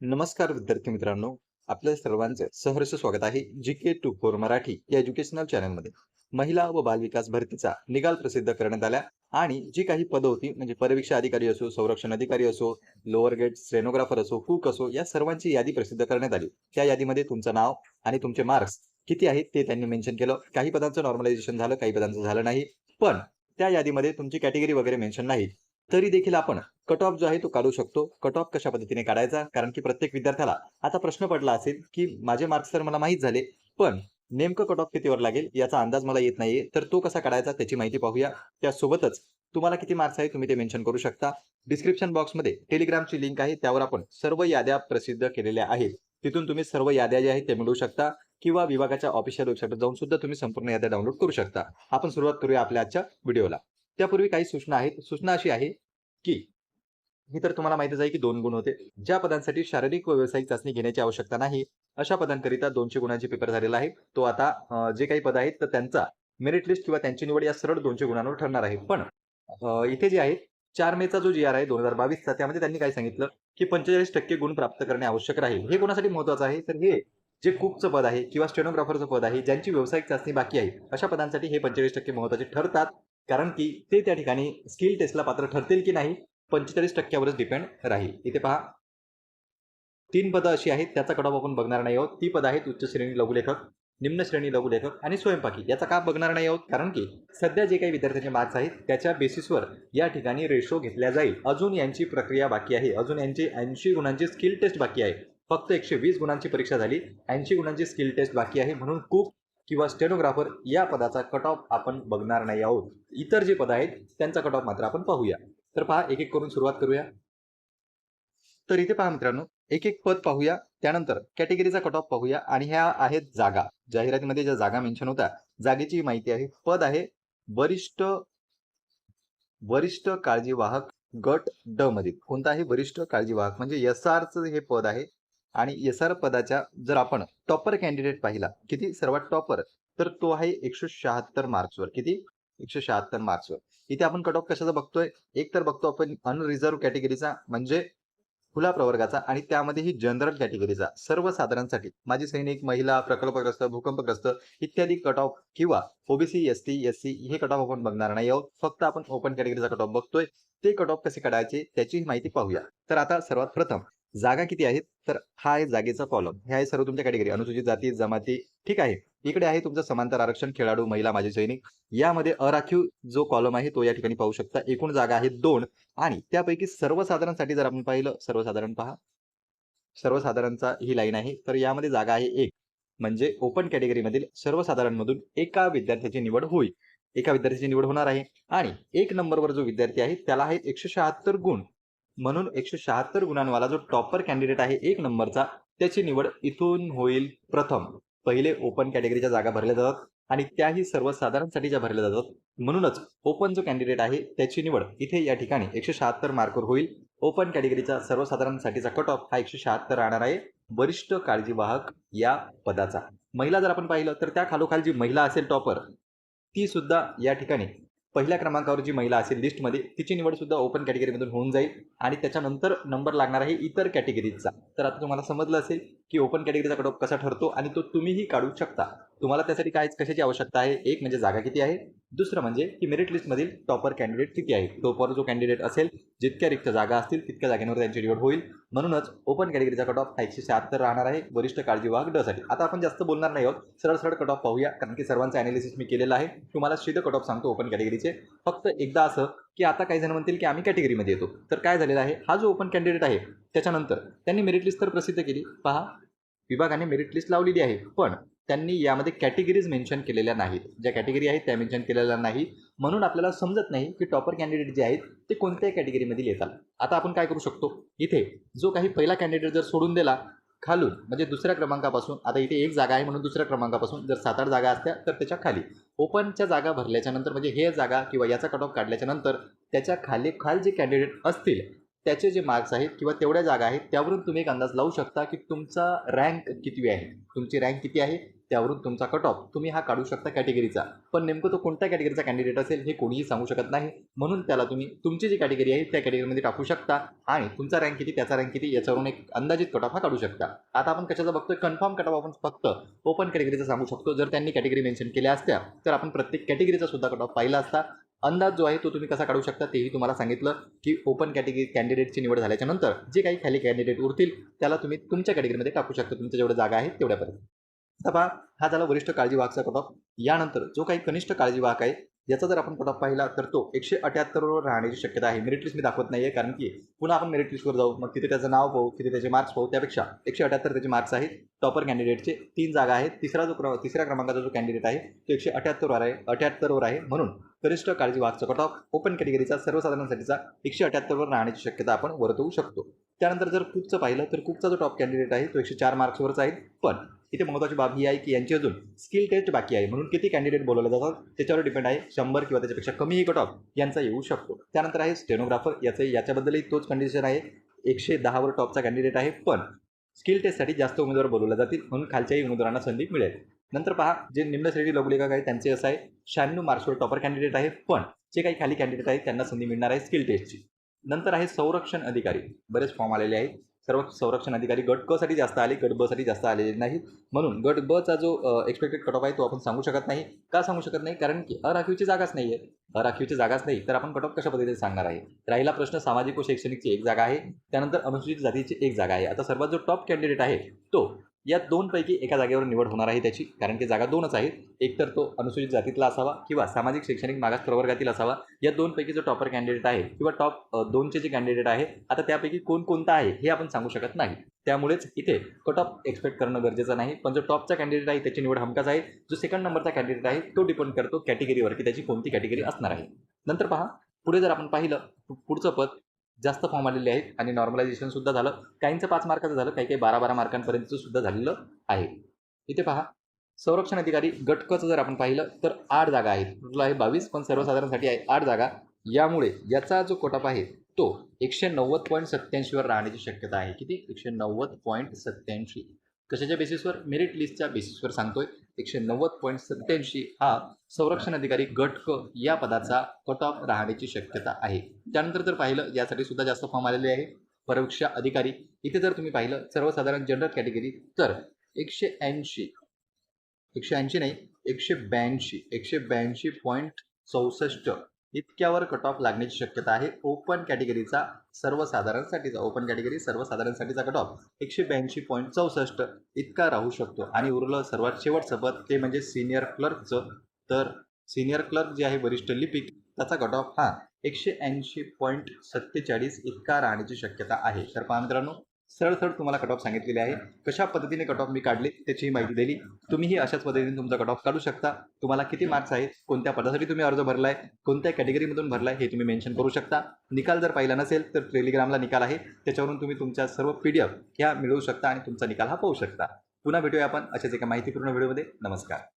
नमस्कार विद्यार्थी मित्रांनो आपल्या सर्वांचे सहर्ष स्वागत आहे G K two four Marathi या एज्युकेशनल चॅनलमध्ये महिला व बालविकास भरतीचा निकाल प्रसिद्ध करण्यात आला आणि जी काही पदं होती म्हणजे परीक्षा अधिकारी असो संरक्षण अधिकारी असो लोअर गेट स्टेनोग्राफर असो कुक असो या सर्वांची यादी प्रसिद्ध करण्यात आली. त्या यादीमध्ये तुमचं नाव आणि तुमचे मार्क्स किती आहेत ते त्यांनी मेन्शन केलं. काही पदांचं नॉर्मलायझेशन झालं काही पदांचं झालं नाही. पण त्या यादीमध्ये तुमची कॅटेगरी वगैरे मेन्शन नाही. तरी देखील आपण कट ऑफ जो आहे तो काढू शकतो. कट ऑफ कशा पद्धतीने काढायचा? कारण की प्रत्येक विद्यार्थ्याला आता प्रश्न पडला असेल की माझे मार्क्स तर मला माहीत झाले पण नेमकं कट ऑफ कितीवर लागेल याचा अंदाज मला येत नाहीये. तर तो कसा काढायचा त्याची माहिती पाहूया. त्यासोबतच तुम्हाला किती मार्क्स आहे तुम्ही ते मेन्शन करू शकता. डिस्क्रिप्शन बॉक्समध्ये टेलिग्रामची लिंक आहे. त्यावर आपण सर्व याद्या प्रसिद्ध केलेल्या आहेत. तिथून तुम्ही सर्व याद्या ज्या आहेत ते मिळवू शकता किंवा विभागाच्या ऑफिशियल वेबसाईटवर जाऊन सुद्धा तुम्ही संपूर्ण याद्या डाउनलोड करू शकता. आपण सुरुवात करूया आपल्या आजच्या व्हिडिओला त्यापूर्वी काही सूचना आहेत. सूचना अशी आहे की ही तर तुम्हाला माहितीच आहे की दोन गुण होते. ज्या पदांसाठी शारीरिक व व्यावसायिक चाचणी घेण्याची आवश्यकता नाही अशा पदांकरिता दोनशे गुणांचे पेपर झालेला आहे. तो आता जे काही पद आहेत तर त्यांचा मेरिट लिस्ट किंवा त्यांची निवड या सरळ दोनशे गुणांवर ठरणार आहे. पण इथे जे आहेत चार मेचा जो जी आर आहे दोन हजार बावीसचा त्यामध्ये त्यांनी काय सांगितलं? की पंचेचाळीस टक्के गुण प्राप्त करणे आवश्यक राहील. हे कोणासाठी महत्वाचं आहे? तर हे जे कुकचं पद आहे किंवा स्टेनोग्राफरचं पद आहे ज्यांची व्यावसायिक चाचणी बाकी आहे अशा पदांसाठी हे पंचेचाळीस टक्के महत्त्वाचे ठरतात. कारण की ते त्या ठिकाणी स्किल टेस्टला पात्र ठरतील की नाही पंचेचाळीस टक्क्यावरच डिपेंड राहील. इथे पहा. तीन पदं अशी आहेत त्याचा कडाव आपण बघणार नाही आहोत. ती पदं आहेत उच्च श्रेणी लघुलेखक निम्न श्रेणी लघुलेखक आणि स्वयंपाकी. याचा का बघणार नाही आहोत? कारण की सध्या जे काही विद्यार्थ्यांचे मार्क्स आहेत त्याच्या बेसिसवर या ठिकाणी रेशो घेतल्या जाईल. अजून यांची प्रक्रिया बाकी आहे. अजून यांची ऐंशी गुणांची स्किल टेस्ट बाकी आहे. फक्त एकशे वीस गुणांची परीक्षा झाली. ऐंशी गुणांची स्किल टेस्ट बाकी आहे. म्हणून खूप किंवा स्टेनोग्राफर या पदाचा कट ऑफ आपण बघणार नाही आहोत. इतर जे पद आहेत त्यांचा कट ऑफ मात्र आपण पाहूया. तर पहा एक एक करून सुरुवात करूया. तर इथे पहा मित्रांनो एक एक पद पाहूया. त्यानंतर कॅटेगरीचा कट ऑफ पाहूया. आणि ह्या आहेत जागा. जाहिरातीमध्ये ज्या जागा मेन्शन होत्या जागेची माहिती आहे. पद आहे वरिष्ठ वरिष्ठ काळजीवाहक गट ड मध्ये. कोणता आहे? वरिष्ठ काळजीवाहक. म्हणजे एस आरचं हे पद आहे. आणि एस आर पदाच्या जर आपण टॉपर कॅन्डिडेट पाहिला किती? सर्वात टॉपर तर तो आहे एकशे शहात्तर मार्क्सवर किती? एकशे शहात्तर मार्क्सवर इथे आपण कट ऑफ कशाचा बघतोय? एक तर बघतो आपण अनरिझर्व कॅटेगरीचा म्हणजे खुला प्रवर्गाचा आणि त्यामध्येही जनरल कॅटेगरीचा सर्वसाधारणसाठी. माजी सैनिक महिला प्रकल्पग्रस्त भूकंपग्रस्त इत्यादी कट ऑफ किंवा OBC S T S C हे कट ऑफ आपण बघणार नाही आहोत. फक्त आपण ओपन कॅटेगरीचा कट ऑफ बघतोय. ते कट ऑफ कसे काढायचे? त्याची माहिती पाहूया. तर आता सर्वात प्रथम जागा किती आहेत? तर हा आहे जागेचा कॉलम हे आहे सर्व तुमच्या कॅटेगरी अनुसूचित जाती जमाती ठीक आहे. इकडे आहे तुमचं समांतर आरक्षण खेळाडू महिला माजी सैनिक. यामध्ये अराखीव जो कॉलम आहे तो या ठिकाणी पाहू शकता. एकूण जागा आहेत दोन. आणि त्यापैकी सर्वसाधारणसाठी जर आपण पाहिलं सर्वसाधारण पहा. सर्वसाधारणचा ही लाईन आहे. तर यामध्ये जागा आहे एक. म्हणजे ओपन कॅटेगरीमधील सर्वसाधारणमधून एका विद्यार्थ्याची निवड होईल. एका विद्यार्थ्याची निवड होणार आहे. आणि एक नंबरवर जो विद्यार्थी आहे त्याला आहे एकशे शहात्तर गुण. म्हणून एकशे शहात्तर गुणांवाला जो टॉपर कॅन्डिडेट आहे एक नंबरचा त्याची निवड इथून होईल प्रथम. पहिले ओपन कॅटेगरीच्या जागा भरल्या जातात आणि त्याही सर्वसाधारणसाठीच्या भरल्या जातात. म्हणूनच ओपन जो कॅन्डिडेट आहे त्याची निवड इथे या ठिकाणी एकशे शहात्तर मार्कवर होईल. ओपन कॅटेगरीचा सर्वसाधारणसाठीचा कट ऑफ हा एकशे शहात्तर राहणार आहे. वरिष्ठ काळजीवाहक या पदाचा. महिला जर आपण पाहिलं तर त्या खालोखाल जी महिला असेल टॉपर ती सुद्धा या ठिकाणी पहिल्या क्रमांकावर जी महिला असेल लिस्टमध्ये तिची निवडसुद्धा ओपन कॅटेगरीमधून होऊन जाईल आणि त्याच्यानंतर नंबर लागणार आहे इतर कॅटेगरीजचा तर आता तुम्हाला समजलं असेल की ओपन कॅटेगरीचा कट ऑफ कसा ठरतो आणि तो तुम्हीही काढू शकता. तुम्हाला त्यासाठी काय कशाची आवश्यकता आहे? एक म्हणजे जागा किती आहे? दुसरं म्हणजे की मेरिट लिस्टमधील टॉपर कॅन्डिडेट किती आहे? टॉपर जो कॅन्डिडेट असेल जितक्या रिक्त जागा असतील तितक्या जागेवर त्यांची निवड होईल. म्हणूनच ओपन कॅटेगरीचा कट ऑफ हा एकशे शहात्तर राहणार आहे. वरिष्ठ काळजीवाहक ड साठी. आता आपण जास्त बोलणार नाही आहोत. सरळ सरळ कट ऑफ पाहूया. कारण की सर्वांचं अॅनालिसिस मी केलेलं आहे. तुम्हाला सीधं कट ऑफ सांगतो ओपन कॅटेगरीचे फक्त एकदा असं की आता काही जण म्हणतील की आम्ही कॅटेगरीमध्ये येतो. तर काय झालेलं आहे? हा जो ओपन कॅन्डिडेट आहे त्याच्यानंतर त्यांनी मेरिट लिस्ट तर प्रसिद्ध केली. पहा विभागाने मेरिट लिस्ट लावलेली आहे. पण त्यांनी यामध्ये कॅटेगरीज मेन्शन केलेल्या नाहीत. ज्या कॅटेगरी आहेत त्या मेन्शन केलेल्या नाही. म्हणून आपल्याला समजत नाही की टॉपर कॅन्डिडेट जे आहेत ते कोणत्या कॅटेगरीमधील येतात. आता आपण काय करू शकतो? इथे जो काही पहिला कॅन्डिडेट जर सोडून दिला खालून म्हणजे दुसऱ्या क्रमांकापासून आता इथे एक जागा आहे म्हणून दुसऱ्या क्रमांकापासून जर सात आठ जागा असत्या तर त्याच्याखाली. ओपनच्या जागा भरल्याच्या नंतर म्हणजे हे जागा किंवा याचा कट ऑफ काढल्याच्या नंतर त्याच्याखाली खाल जे कॅन्डिडेट असतील त्याचे जे मार्क्स आहेत किंवा तेवढ्या जागा आहेत त्यावरून तुम्ही एक अंदाज लावू शकता की तुमचा रँक किती आहे. तुमची रँक किती आहे त्यावरून तुमचा कट ऑफ तुम्ही हा काढू शकता कॅटेगरीचा पण नेमकं तो कोणत्या कॅटेगरीचा कॅन्डिडेट असेल हे कोणीही सांगू शकत नाही. म्हणून त्याला तुम्ही तुमची जी कॅटेगरी आहे त्या कॅटेगरीमध्ये टाकू शकता. आणि तुमचा रँक किती त्याचा रँक किती याच्यावरून एक अंदाजित कट ऑफ हा काढू शकता. आता आपण कशाचा बघतोय? कन्फर्म कट ऑफ आपण फक्त ओपन कॅटेगरीचा सांगू शकतो. जर त्यांनी कॅटेगरी मेन्शन केल्या असत्या तर आपण प्रत्येक कॅटेगरीचा सुद्धा कट ऑफ पाहिला असता. अंदाज जो आहे तो तुम्ही कसा काढू शकता तेही तुम्हाला सांगितलं की ओपन कॅटेगरी कॅन्डिडेटची निवड झाल्याच्यानंतर जे काही खाली कॅन्डिडेट उरतील त्याला तुम्ही तुमच्या कॅटेगरीमध्ये टाकू शकता. तुमच्या जेवढ्या जागा आहेत तेवढ्यापर्यंत. आता पहा हा झाला वरिष्ठ काळजी वाहकचा कट ऑफ यानंतर जो काही कनिष्ठ काळजी वाहक आहे याचा जर आपण कट पाहिला तर तो एकशे अठ्याहत्तरवर राहण्याची शक्यता आहे. मेरिट लिस्ट मी दाखवत नाही आहे कारण की पुन्हा आपण मेरिट लिस्टवर जाऊ. मग तिथे त्याचं नाव पाहू तिथे त्याचे मार्क्स पाहू. त्यापेक्षा एकशे अठ्याहत्तर त्याचे मार्क्स आहेत. टॉपर कॅन्डिडेटचे तीन जागा आहेत. तिसरा जो क्र तिसऱ्या क्रमांकाचा जो कॅन्डिडेट आहे तो एकशे अठ्याहत्तरवर आहे अठ्याहत्तरवर आहे. म्हणून कनिष्ठ काळजी वाहकचा कट ऑफ ओपन कॅटेगरीचा सर्वसाधारणसाठीचा एकशे अठ्याहत्तरवर राहण्याची शक्यता आपण वर्तवू शकतो. त्यानंतर जर कुकचं पाहिलं तर कुकचा जो टॉप कॅन्डिडेट आहे तो एकशे चार मार्क्सवरच आहे. पण इथे महत्त्वाची बाब ही आहे की यांची अजून स्किल टेस्ट बाकी आहे. म्हणून किती कॅन्डिडेट बोलवले जातात त्याच्यावर डिपेंड आहे शंभर किंवा त्याच्यापेक्षा कमीही कट ऑफ यांचा येऊ शकतो. त्यानंतर आहे स्टेनोग्राफर याचं याच्याबद्दलही तोच कंडिशन आहे. एकशे दहावर टॉपचा कॅन्डिडेट आहे पण स्किल टेस्टसाठी जास्त उमेदवार बोलवले जातील म्हणून खालच्याही उमेदवारांना संधी मिळेल. नंतर पहा जे निम्न श्रेणी लघुलेखक आहे त्यांचे असं आहे शहाण्णव मार्क्सवर टॉपर कॅन्डिडेट आहे पण जे काही खाली कॅन्डिडेट आहेत त्यांना संधी मिळणार आहे स्किल टेस्टची नंतर आहे संरक्षण अधिकारी. बरेच फॉर्म आलेले आहेत. सर्व संरक्षण अधिकारी गट क साठी जास्त आले गट ब साठी जास्त आलेले नाहीत. म्हणून गट ब चा जो एक्सपेक्टेड कट ऑफ आहे तो आपण सांगू शकत नाही. का सांगू शकत नाही? कारण की अराखीवची जागाच नाही आहे अराखीवची जागाच नाही. तर आपण कट ऑफ कशा पद्धतीने सांगणार आहे? राहिला प्रश्न सामाजिक व शैक्षणिकची एक जागा आहे. त्यानंतर अनुसूचित जातीची एक जागा आहे. आता सर्वात जो टॉप कॅन्डिडेट आहे तो या दोनपैकी एका जागेवर निवड होणार आहे त्याची कारण की जागा दोनच आहेत. एकतर तो अनुसूचित जातीतला असावा किंवा सामाजिक शैक्षणिक मागास प्रवर्गातील असावा. या दोनपैकी जो टॉपर कॅन्डिडेट आहे किंवा टॉप दोनचे जे कॅन्डिडेट आहे आता त्यापैकी कोण कोणता आहे हे आपण सांगू शकत नाही. त्यामुळेच इथे कट ऑफ एक्सपेक्ट करणं गरजेचं नाही. पण जो टॉपचा कॅन्डिडेट आहे त्याची निवड हमकाच आहे. जो सेकंड नंबरचा कॅन्डिडेट आहे तो डिपेंड करतो कॅटेगरीवर की त्याची कोणती कॅटेगरी असणार आहे. नंतर पहा पुढे जर आपण पाहिलं पुढचं पद जास्त फॉर्म आलेले आहेत आणि नॉर्मलायझेशन सुद्धा झालं. काहींचं पाच मार्काचं झालं काही काही बारा बारा मार्कांपर्यंतचं सुद्धा झालेलं आहे. इथे पहा. संरक्षण अधिकारी गटकचं जर आपण पाहिलं तर आठ जागा आहेत. टोटल आहे बावीस पण सर्वसाधारणसाठी आहे आठ जागा. यामुळे याचा जो कोटप आहे तो एकशे नव्वद पॉईंट सत्त्याऐंशीवर राहण्याची शक्यता आहे. किती? एकशे नव्वद पॉईंट सत्त्याऐंशी. कशाच्या बेसिसवर मेरिट लिस्टच्या बेसिसवर सांगतोय. एकशे नव्वद पॉईंट सत्त्याऐंशी हा संरक्षण अधिकारी गट क या पदाचा कट ऑफ राहण्याची शक्यता आहे. त्यानंतर जर पाहिलं यासाठी सुद्धा जास्त फॉर्म आलेले आहे. परीक्षा अधिकारी इथे जर तुम्ही पाहिलं सर्वसाधारण जनरल कॅटेगरी तर एकशे ऐंशी एकशे ऐंशी नाही एकशे ब्याऐंशी एकशे ब्याऐंशी पॉईंट चौसष्ट इतक्यावर कट ऑफ लागण्याची शक्यता आहे. ओपन कॅटेगरीचा सर्वसाधारणसाठीचा ओपन कॅटेगरी सर्वसाधारणसाठीचा कट ऑफ एकशे ब्याऐंशी पॉईंट चौसष्ट इतका राहू शकतो. आणि उरलं सर्वात शेवटचं पद ते म्हणजे सिनियर क्लर्कचं तर सिनियर क्लर्क जे आहे वरिष्ठ लिपिक त्याचा कट ऑफ हा एकशे ऐंशी पॉईंट सत्तेचाळीस इतका राहण्याची शक्यता आहे. तर पहा मित्रांनो सरळ तुम्हाला कट ऑफ सांगितलेले आहे. कशा पद्धतीने कट ऑफ मी काढले त्याची माहिती दिली. तुम्हीही अशाच पद्धतीने तुमचा कट ऑफ काढू शकता. तुम्हाला किती मार्क्स आहेत कोणत्या पदासाठी तुम्ही अर्ज भरलाय कोणत्या कॅटेगरीमधून भरलाय हे तुम्ही मेन्शन करू शकता. निकाल जर पाहिला नसेल तर टेलिग्रामला निकाल आहे. त्याच्यावरून तुम्ही तुमच्या सर्व पी डी एफ ह्या मिळवू शकता आणि तुमचा निकाल हा पाहू शकता. पुन्हा भेटूया आपण अशाच एका माहितीपूर्ण व्हिडिओमध्ये नमस्कार.